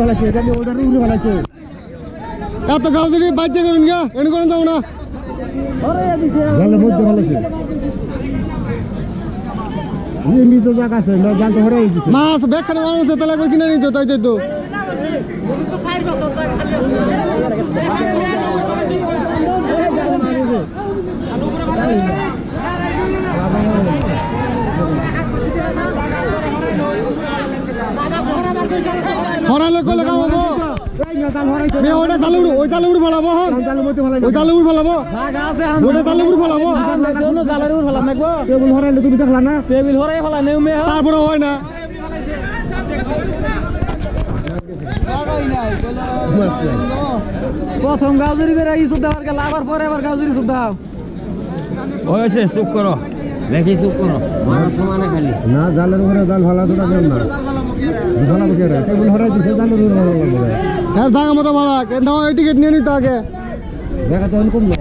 পালাচ্ছে এটা নিয়ে ওটার উড়ে পালাচ্ছে এত গাছ যদি বাচ্চা করুন গা এনে করুন যাব না মধ্যে পালাচ্ছে তো জায়গা আছে জাল তো হরে মাছ, বেখানে মানুষ তাহলে একবার কিনে নিত, তাই তো হরালে কলে মেয়ে ওটা চালে উড়ু ওই চালে উড়ু ফেলাবো ওই চালে উড়ু ফেলাবো। ওটা চালে উড়ু ফেলাবো। জালার উপর ফেলাম নাকবো টেবিল হরাইলে তুমি দেখলা না টেবিল হরাই ফেলা নেউ মে তারপরে হয় না। প্রথম গাজরি করে গেল আবার পরে আবার গাজরি সুদ্ধা। হয়েছে চুপ করো। দেখি চুপ করো মানুষ সমানে খালি না জালের উপরে জাল ফেলা দুটা দেন না। ফেলাবো কে রে টেবিল হরাই দিছে জালের উপরে ফেলাবো জায়গা মতো ভাড়া কিন্তু টিকিট নিয়ে নিতে আগে। দেখা তো কম না